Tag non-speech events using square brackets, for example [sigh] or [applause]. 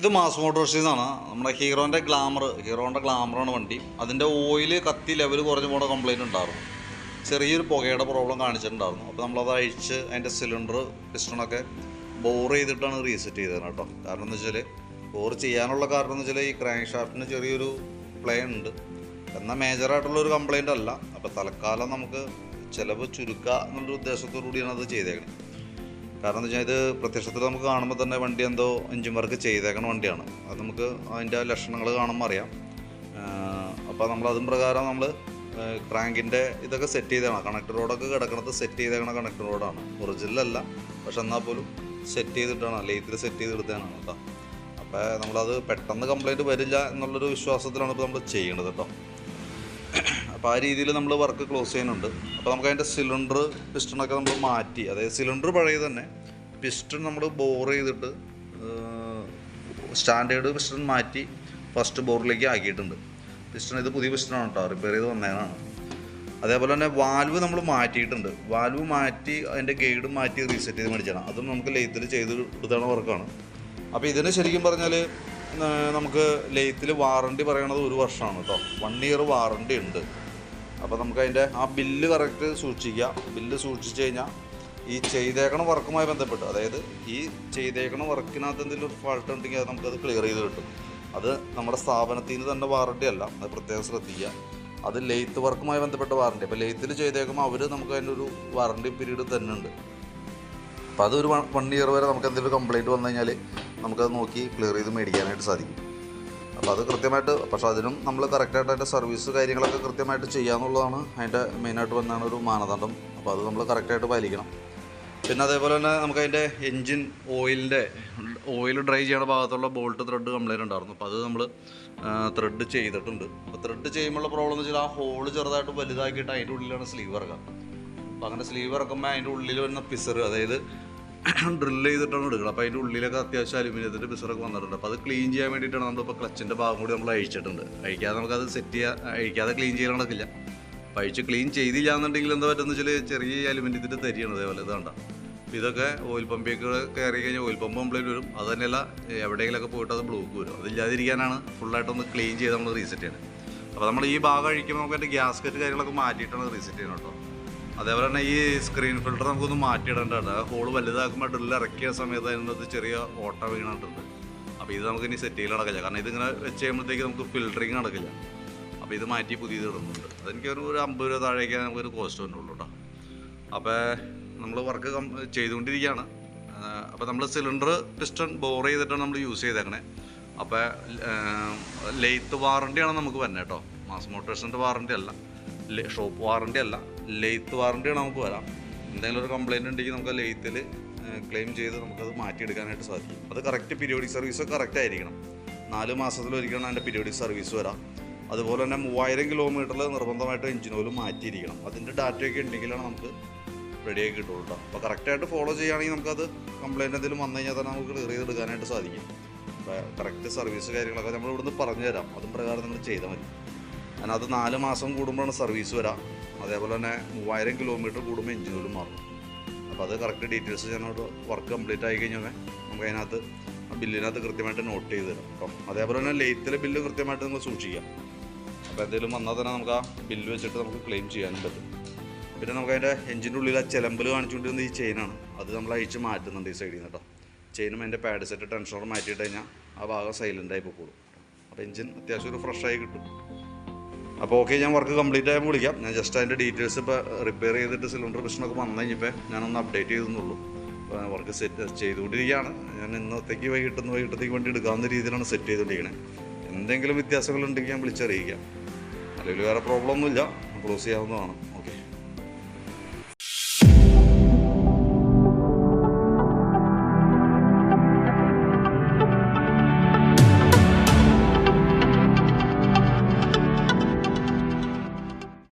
ഇത് മാസ് മോട്ടോഴ്സിൽ നിന്നാണ് നമ്മുടെ ഹീറോന്റെ ഗ്ലാമർ ഹീറോന്റെ ഗ്ലാമറാണ് വണ്ടി. അതിന്റെ ഓയിൽ കത്തി ലെവൽ കുറഞ്ഞു പോണ കംപ്ലൈന്റ് ഉണ്ടായിരുന്നു. ചെറിയൊരു പുകയുടെ പ്രോബ്ലം കാണിച്ചിട്ടുണ്ടായിരുന്നു. അപ്പോൾ നമ്മളത് അഴിച്ച് അതിന്റെ സിലിണ്ടർ പിസ്റ്റണൊക്കെ ബോർ ചെയ്തിട്ടാണ് റീസെറ്റ് ചെയ്തത് കേട്ടോ. കാരണം എന്ന് വെച്ചാൽ ബോർ ചെയ്യാനുള്ള കാരണം എന്ന് വെച്ചാൽ ഈ ക്രാങ്ക് ഷാഫ്റ്റിന് ചെറിയൊരു പ്ലേ ഉണ്ട്. എന്നാൽ മേജറായിട്ടുള്ള ഒരു കംപ്ലൈന്റ് അല്ല. അപ്പോൾ തൽക്കാലം നമുക്ക് ചിലവ് ചുരുക്കുക എന്നുള്ള ഉദ്ദേശത്തോടു കൂടിയാണ് അത് ചെയ്തേക്കുന്നത് കാരണം എന്ന് വെച്ചാൽ ഇത് പ്രത്യക്ഷത്തിൽ നമുക്ക് കാണുമ്പോൾ തന്നെ വണ്ടി എന്തോ എഞ്ചിൻ വർക്ക് ചെയ്തേക്കണ വണ്ടിയാണ്. അത് നമുക്ക് അതിന്റെ ലക്ഷണങ്ങൾ കാണുമ്പോൾ അറിയാം. അപ്പോൾ നമ്മൾ അതും പ്രകാരം നമ്മൾ ക്രാങ്കിന്റെ ഇതൊക്കെ സെറ്റ് ചെയ്തതാണ് കണക്ടർ റോഡൊക്കെ കിടക്കണത് സെറ്റ് ചെയ്തേക്കണ കണക്ടർ റോഡാണ് ഒറിജിനലല്ല പക്ഷെ എന്നാൽ പോലും സെറ്റ് ചെയ്തിട്ടാണ് ലെയ്ത്തിൽ സെറ്റ് ചെയ്തെടുത്തതാണ് കേട്ടോ. അപ്പോൾ നമ്മളത് പെട്ടെന്ന് കംപ്ലൈന്റ് വരില്ല എന്നുള്ളൊരു വിശ്വാസത്തിലാണ് ഇപ്പോൾ നമ്മൾ ചെയ്യണത് കേട്ടോ. അപ്പോൾ ആ രീതിയിൽ നമ്മൾ വർക്ക് ക്ലോസ് ചെയ്യുന്നുണ്ട്. അപ്പോൾ നമുക്ക് അതിന്റെ സിലിണ്ടർ പിസ്റ്റണൊക്കെ നമ്മൾ മാറ്റി. അതായത് സിലിണ്ടർ പഴയ തന്നെ പിസ്റ്റൺ നമ്മൾ ബോർ ചെയ്തിട്ട് സ്റ്റാൻഡേർഡ് പിസ്റ്റൺ മാറ്റി ഫസ്റ്റ് ബോറിലേക്ക് ആക്കിയിട്ടുണ്ട്. പിസ്റ്റൺ ഇത് പുതിയ പിസ്റ്റണാണ് കേട്ടോ റിപ്പയർ ചെയ്ത് വന്നതാണ് അതേപോലെ തന്നെ വാൽവ് നമ്മൾ മാറ്റിയിട്ടുണ്ട്. വാൽവ് മാറ്റി അതിന്റെ ഗൈഡ് മാറ്റി റീസെറ്റ് ചെയ്ത് മേടിച്ചാണ് അതും നമുക്ക് ലെയ്ത്തിൽ ചെയ്ത് എടുത്താണ് വർക്കാണ് അപ്പോൾ ഇതിന് ശരിക്കും പറഞ്ഞാൽ നമുക്ക് ലെയ്ത്തിൽ വാറണ്ടി പറയണത് ഒരു വർഷമാണ് കേട്ടോ വൺ ഇയർ വാറണ്ടി ഉണ്ട്. അപ്പോൾ നമുക്ക് അതിന്റെ ആ ബില്ല് കറക്റ്റ് സൂക്ഷിക്കുക. ബില്ല് സൂക്ഷിച്ച് കഴിഞ്ഞാൽ ഈ ചെയ്തേക്കണ വർക്കുമായി ബന്ധപ്പെട്ട് അതായത് ഈ ചെയ്തേക്കണ വർക്കിനകത്ത് എന്തെങ്കിലും ഫാൾട്ട് ഉണ്ടെങ്കിൽ അത് നമുക്കത് ക്ലിയർ ചെയ്ത് കിട്ടും. അത് നമ്മുടെ സ്ഥാപനത്തിൽ നിന്ന് തന്നെ വാറണ്ടി അല്ല അത് പ്രത്യേകം ശ്രദ്ധിക്കുക. അത് ലെയ്ത്ത് വർക്കുമായി ബന്ധപ്പെട്ട വാറണ്ടി അപ്പോൾ ലെയ്ത്തിൽ ചെയ്തേക്കുമ്പോൾ അവർ നമുക്ക് അതിന്റെ ഒരു വാറണ്ടി പീരീഡ് തന്നെ ഉണ്ട്. അപ്പോൾ അതൊരു വൺ ഇയർ വരെ നമുക്ക് എന്തെങ്കിലും കംപ്ലയിന്റ് വന്നു കഴിഞ്ഞാൽ നമുക്കത് നോക്കി ക്ലിയർ ചെയ്ത് മേടിക്കാനായിട്ട് സാധിക്കും. അപ്പോൾ അത് കൃത്യമായിട്ട് പക്ഷെ അതിനും നമ്മൾ കറക്റ്റായിട്ട് അതിന്റെ സർവീസ് കാര്യങ്ങളൊക്കെ കൃത്യമായിട്ട് ചെയ്യാന്നുള്ളതാണ് അതിന്റെ മെയിനായിട്ട് വന്നാണ് ഒരു മാനദണ്ഡം. അപ്പോൾ അത് നമ്മൾ കറക്റ്റായിട്ട് പാലിക്കണം. പിന്നെ അതേപോലെ തന്നെ നമുക്ക് അതിന്റെ എൻജിൻ ഓയിലിന്റെ ഓയിൽ ഡ്രൈ ചെയ്യണ ഭാഗത്തുള്ള ബോൾട്ട് ത്രെഡ് കംപ്ലൈന്റ് ഉണ്ടായിരുന്നു. അപ്പോൾ അത് നമ്മൾ ത്രെഡ് ചെയ്തിട്ടുണ്ട്. അപ്പോൾ ത്രെഡ് ചെയ്യുമ്പോഴുള്ള പ്രോബ്ലം എന്ന് വെച്ചാൽ ആ ഹോൾ ചെറുതായിട്ട് വലുതാക്കിയിട്ട് അതിന്റെ ഉള്ളിലാണ് സ്ലീവ് ഇറക്കുക. അപ്പോൾ അങ്ങനെ സ്ലീവ് ഇറക്കുമ്പോൾ അതിന്റെ ഉള്ളിൽ വരുന്ന പിസർ അതായത് [clears throat] ഡ്രിൽ ചെയ്തിട്ടാണ് എടുക്കുന്നത് അപ്പോൾ അതിന്റെ ഉള്ളിലൊക്കെ അത്യാവശ്യം അലുമിനിയത്തിന്റെ പിസറൊക്കെ വന്നിട്ടുണ്ട്. അപ്പോൾ അത് ക്ലീൻ ചെയ്യാൻ വേണ്ടിയിട്ടാണ് നമ്മളിപ്പോൾ ക്ലച്ചിന്റെ ഭാഗം കൂടി നമ്മൾ അഴിച്ചിട്ടുണ്ട്. അഴിക്കാതെ നമുക്കത് സെറ്റ് ചെയ്യാൻ അഴിക്കാതെ ക്ലീൻ ചെയ്യാൻ നടക്കില്ല. അപ്പോൾ അഴിച്ച് ക്ലീൻ ചെയ്തില്ല എന്നുണ്ടെങ്കിൽ എന്താ പറ്റുന്ന വെച്ചാൽ ചെറിയ അലുമിനിയത്തിന്റെ തരിയാണ് അതേപോലെ. ഇത് കണ്ട? അപ്പോൾ ഇതൊക്കെ ഓയിൽ പമ്പിലേക്ക് കയറി കഴിഞ്ഞാൽ ഓയിൽ പമ്പ് കംപ്ലൈന്റ് വരും. അത് തന്നെയല്ല എവിടെയെങ്കിലൊക്കെ പോയിട്ട് അത് ബ്ലോക്ക് വരും. അതില്ലാതിരിക്കാനാണ് ഫുള്ളായിട്ടൊന്ന് ക്ലീൻ ചെയ്ത് നമ്മൾ റീസെറ്റ് ചെയ്യണം അപ്പോൾ നമ്മൾ ഈ ഭാഗം അഴിക്കുമ്പോൾ നമുക്ക് അതിന്റെ ഗ്യാസ്കറ്റ് കാര്യങ്ങളൊക്കെ മാറ്റിയിട്ടാണ് റീസെറ്റ് ചെയ്യണം കേട്ടോ. അതേപോലെ തന്നെ ഈ സ്ക്രീൻ ഫിൽറ്റർ നമുക്കൊന്ന് മാറ്റിയിടേണ്ടതാണ്. ആ ഹോൾ വലുതാക്കുമ്പോൾ ഡ്രില്ല് ഇറക്കിയ സമയത്ത് അതിനകത്ത് ചെറിയ ഓട്ട വീണിട്ടുണ്ട് അപ്പോൾ ഇത് നമുക്ക് ഇനി സെറ്റ് ചെയ്യൽ നടക്കില്ല. കാരണം ഇതിങ്ങനെ വെച്ച് കഴിയുമ്പോഴത്തേക്ക് നമുക്ക് ഫിൽറ്ററിങ് നടക്കില്ല. അപ്പോൾ ഇത് മാറ്റി പുതിയത് ഇടുന്നുണ്ട്. അതെനിക്ക് ഒരു ഒരു അമ്പത് രൂപ താഴേക്ക് നമുക്കൊരു കോസ്റ്റ് വരുന്നുള്ളൂ കേട്ടോ അപ്പോൾ നമ്മൾ വർക്ക് കം ചെയ്തുകൊണ്ടിരിക്കുകയാണ്. അപ്പോൾ നമ്മൾ സിലിണ്ടർ പിസ്റ്റൺ ബോർ ചെയ്തിട്ടാണ് നമ്മൾ യൂസ് ചെയ്തേക്കണേ. അപ്പോൾ ലെയ്ത്ത് വാറണ്ടിയാണ് നമുക്ക് വരുന്നത് കേട്ടോ മാസ് മോട്ടേഴ്സിന്റെ വാറണ്ടി അല്ല. ഷോപ്പ് വാറണ്ടി അല്ല. ലെയ്ത്ത് വാറണ്ടിയാണ് നമുക്ക് വരാം. എന്തെങ്കിലും ഒരു കംപ്ലൈന്റ് ഉണ്ടെങ്കിൽ നമുക്ക് ലെയ്ത്തിൽ ക്ലെയിം ചെയ്ത് നമുക്കത് മാറ്റിയെടുക്കാനായിട്ട് സാധിക്കും. അത് കറക്റ്റ് പീരിയോഡിക് സർവീസ് കറക്റ്റ് ആയിരിക്കണം. നാല് മാസത്തിലൊരിക്കലാണ് അതിന്റെ പീരിയോഡിക് സർവീസ് വരാം. അതുപോലെ തന്നെ മൂവായിരം കിലോമീറ്ററിൽ നിർബന്ധമായിട്ട് എഞ്ചിൻ ഓയിൽ മാറ്റിയിരിക്കണം. അതിന്റെ ഡാറ്റയൊക്കെ ഉണ്ടെങ്കിലാണ് നമുക്ക് റെഡിയാക്കി കിട്ടുള്ളൂ കേട്ടോ അപ്പോൾ കറക്റ്റായിട്ട് ഫോളോ ചെയ്യുകയാണെങ്കിൽ നമുക്കത് കംപ്ലൈന്റ് എന്തെങ്കിലും വന്നു കഴിഞ്ഞാൽ തന്നെ നമുക്ക് ക്ലിയർ ചെയ്തെടുക്കാനായിട്ട് സാധിക്കും. കറക്റ്റ് സർവീസ് കാര്യങ്ങളൊക്കെ നമ്മൾ ഇവിടുന്ന് പറഞ്ഞു തരാം അതും പ്രകാരം നിങ്ങൾ ചെയ്താൽ മതി. കാരണം അത് നാല് മാസം കൂടുമ്പോഴാണ് സർവീസ് വരാം. അതേപോലെ തന്നെ മൂവായിരം കിലോമീറ്റർ കൂടുമ്പോൾ എഞ്ചിൻ മാറും. അപ്പോൾ അത് കറക്റ്റ് ഡീറ്റെയിൽസ് ഞാനോട് വർക്ക് കംപ്ലീറ്റ് ആയി കഴിഞ്ഞാൽ നമുക്ക് അതിനകത്ത് ബില്ലിനകത്ത് കൃത്യമായിട്ട് നോട്ട് ചെയ്ത് തരാം. അപ്പം അതേപോലെ തന്നെ ലേറ്റിലെ ബില്ല് കൃത്യമായിട്ട് നിങ്ങൾ സൂക്ഷിക്കാം. അപ്പോൾ എന്തെങ്കിലും വന്നാൽ തന്നെ നമുക്ക് ആ ബില്ല് വെച്ചിട്ട് നമുക്ക് ക്ലെയിം ചെയ്യാനും പറ്റും. പിന്നെ നമുക്ക് അതിന്റെ എഞ്ചിന്റെ ഉള്ളിൽ ആ ചിലമ്പൽ കാണിച്ചുകൊണ്ടിരുന്ന ഈ ചെയിനാണ് അത് നമ്മൾ അഴിച്ച് മാറ്റുന്നുണ്ട് ഈ സൈഡിൽ നിന്ന് കേട്ടോ. ചെയിനും അതിന്റെ പാഡ് സെറ്റ് ടെൻഷനോട് മാറ്റിയിട്ട് കഴിഞ്ഞാൽ ആ ഭാഗം സൈലന്റായി പോയിക്കോളും അപ്പോൾ എഞ്ചിൻ അത്യാവശ്യം ഒരു ഫ്രഷായി കിട്ടും. അപ്പോൾ ഓക്കെ ഞാൻ വർക്ക് കംപ്ലീറ്റ് ആയപ്പോൾ വിളിക്കാം. ഞാൻ ജസ്റ്റ് അതിന്റെ ഡീറ്റെയിൽസ് ഇപ്പോൾ റിപ്പയർ ചെയ്തിട്ട് സിലിണ്ടർ പ്രശ്നമൊക്കെ വന്നു കഴിഞ്ഞപ്പോൾ ഞാനൊന്ന് അപ്ഡേറ്റ് ചെയ്തെന്നുള്ളൂ. വർക്ക് സെറ്റ് ചെയ്തുകൊണ്ടിരിക്കുകയാണ്. ഞാൻ ഇന്നത്തേക്ക് വൈകിട്ടെന്ന് വൈകിട്ടത്തേക്ക് വേണ്ടി എടുക്കാവുന്ന രീതിയിലാണ് സെറ്റ് ചെയ്തുകൊണ്ടിരിക്കുന്നത് എന്തെങ്കിലും വ്യത്യാസങ്ങളുണ്ടെങ്കിൽ ഞാൻ വിളിച്ചറിയിക്കാം. അല്ലെങ്കിൽ വേറെ പ്രോബ്ലം ഒന്നുമില്ല. ക്ലോസ് ചെയ്യാവുന്നതാണ്.